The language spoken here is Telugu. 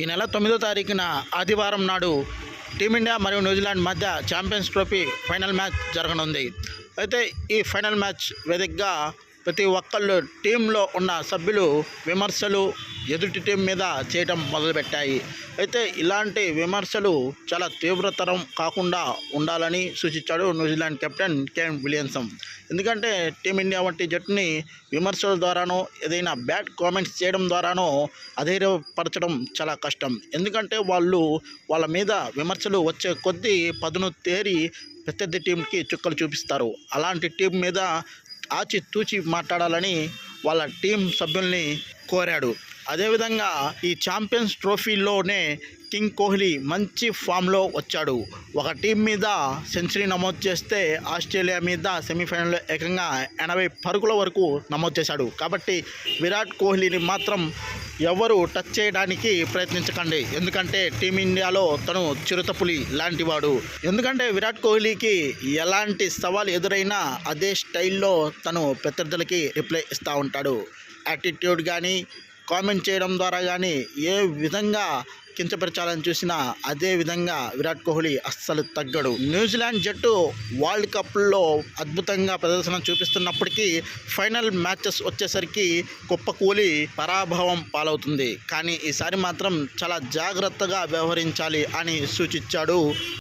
ఈ నెల తొమ్మిదో తారీఖున ఆదివారం నాడు టీమిండియా మరియు న్యూజిలాండ్ మధ్య ఛాంపియన్స్ ట్రోఫీ ఫైనల్ మ్యాచ్ జరగనుంది. అయితే ఈ ఫైనల్ మ్యాచ్ వేదికగా ప్రతి ఒక్కళ్ళు టీంలో ఉన్న సభ్యులు విమర్శలు ఎదుటి టీం మీద చేయడం మొదలుపెట్టాయి. అయితే ఇలాంటి విమర్శలు చాలా తీవ్రతరం కాకుండా ఉండాలని సూచించాడు New Zealand captain Kane Williamson. ఎందుకంటే టీమిండియా వంటి జట్టుని విమర్శల ద్వారానో ఏదైనా బ్యాడ్ కామెంట్స్ చేయడం ద్వారానో అధైర్యపరచడం చాలా కష్టం. ఎందుకంటే వాళ్ళు వాళ్ళ మీద విమర్శలు వచ్చే కొద్దీ పదును తేరి ప్రత్యర్థి టీంకి చుక్కలు చూపిస్తారు. అలాంటి టీం మీద ఆచి తూచి మాట్లాడాలని వాళ్ళ టీం సభ్యుల్ని కోరాడు. అదేవిధంగా ఈ ఛాంపియన్స్ ట్రోఫీలోనే కింగ్ కోహ్లీ మంచి ఫామ్లో వచ్చాడు. ఒక టీం మీద సెంచరీ నమోదు చేస్తే ఆస్ట్రేలియా మీద సెమీఫైనల్లో ఏకంగా ఎనభై పరుగుల వరకు నమోదు చేశాడు. కాబట్టి విరాట్ కోహ్లీని మాత్రం ఎవరు టచ్ చేయడానికి ప్రయత్నించకండి. ఎందుకంటే టీమిండియాలో తను చిరుతపులి లాంటివాడు. ఎందుకంటే విరాట్ కోహ్లీకి ఎలాంటి సవాల్ ఎదురైనా అదే స్టైల్లో తను ప్రత్యర్థులకి రిప్లై ఇస్తూ ఉంటాడు. యాటిట్యూడ్ కానీ కామెంట్ చేయడం ద్వారా కానీ ఏ విధంగా కించపరచాలని చూసినా అదే విధంగా విరాట్ కోహ్లీ అస్సలు తగ్గడు. న్యూజిలాండ్ జట్టు వరల్డ్ కప్లో అద్భుతంగా ప్రదర్శన చూపిస్తున్నప్పటికీ ఫైనల్ మ్యాచెస్ వచ్చేసరికి కుప్పకూలి పరాభవం పాలవుతుంది. కానీ ఈసారి మాత్రం చాలా జాగ్రత్తగా వ్యవహరించాలి అని సూచించాడు